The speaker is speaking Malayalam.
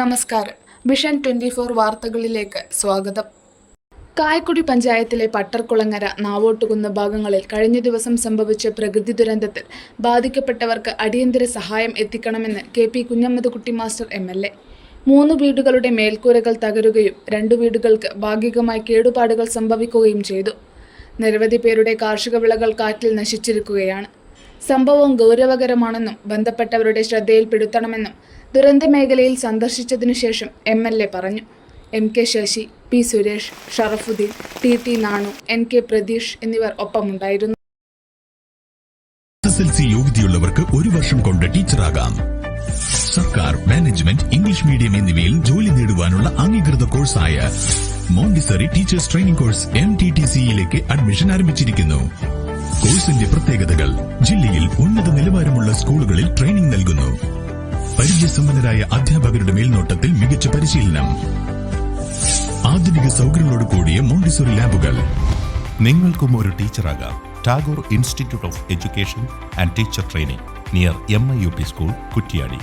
നമസ്കാരം. വിഷൻ ട്വന്റി ഫോർ വാർത്തകളിലേക്ക് സ്വാഗതം. കായക്കുടി പഞ്ചായത്തിലെ പട്ടർകുളങ്ങര നാവോട്ടുകുന്ന് ഭാഗങ്ങളിൽ കഴിഞ്ഞ ദിവസം സംഭവിച്ച പ്രകൃതി ദുരന്തത്തിൽ ബാധിക്കപ്പെട്ടവർക്ക് അടിയന്തര സഹായം എത്തിക്കണമെന്ന് K P Kunhammedkutty master M L A. മൂന്ന് വീടുകളുടെ മേൽക്കൂരകൾ തകരുകയും രണ്ടു വീടുകൾക്ക് ഭാഗികമായി കേടുപാടുകൾ സംഭവിക്കുകയും ചെയ്തു. നിരവധി പേരുടെ കാർഷിക വിളകൾ കാറ്റിൽ നശിച്ചിരിക്കുകയാണ്. സംഭവം ഗൗരവകരമാണെന്നും ബന്ധപ്പെട്ടവരുടെ ശ്രദ്ധയിൽപ്പെടുത്തണമെന്നും ദുരന്ത മേഖലയിൽ സന്ദർശിച്ചതിനു ശേഷം എം എൽ എ പറഞ്ഞു. M K Sasi P Suresh Sharafudheen T T Nanu N K Pratheesh എന്നിവർ ഒപ്പമുണ്ടായിരുന്നു. യോഗ്യതയുള്ളവർക്ക് ഒരു വർഷം കൊണ്ട് ടീച്ചറാകാം. സർക്കാർ മാനേജ്മെന്റ് ഇംഗ്ലീഷ് മീഡിയം എന്നിവയിൽ ജോലി നേടുവാനുള്ള അംഗീകൃത കോഴ്സായ Montessori teachers training course M T T സിയിലേക്ക് അഡ്മിഷൻ ആരംഭിച്ചിരിക്കുന്നു. കോഴ്സിന്റെ പ്രത്യേകതകൾ ജില്ലയിൽ ഉന്നത നിലവാരമുള്ള സ്കൂളുകളിൽ ട്രെയിനിംഗ് നൽകുന്നു. പരിചയസമ്പന്നരായ അധ്യാപകരുടെ മേൽനോട്ടത്തിൽ മികച്ച പരിശീലനം. ആധുനിക സൗകര്യങ്ങളോട് കൂടിയ മോണ്ടിസോറി ലാബുകൾ. നിങ്ങൾക്കും ഒരു ടീച്ചറാകാം. Tagore Institute of Education and teacher training near M I U P school Kuttiady.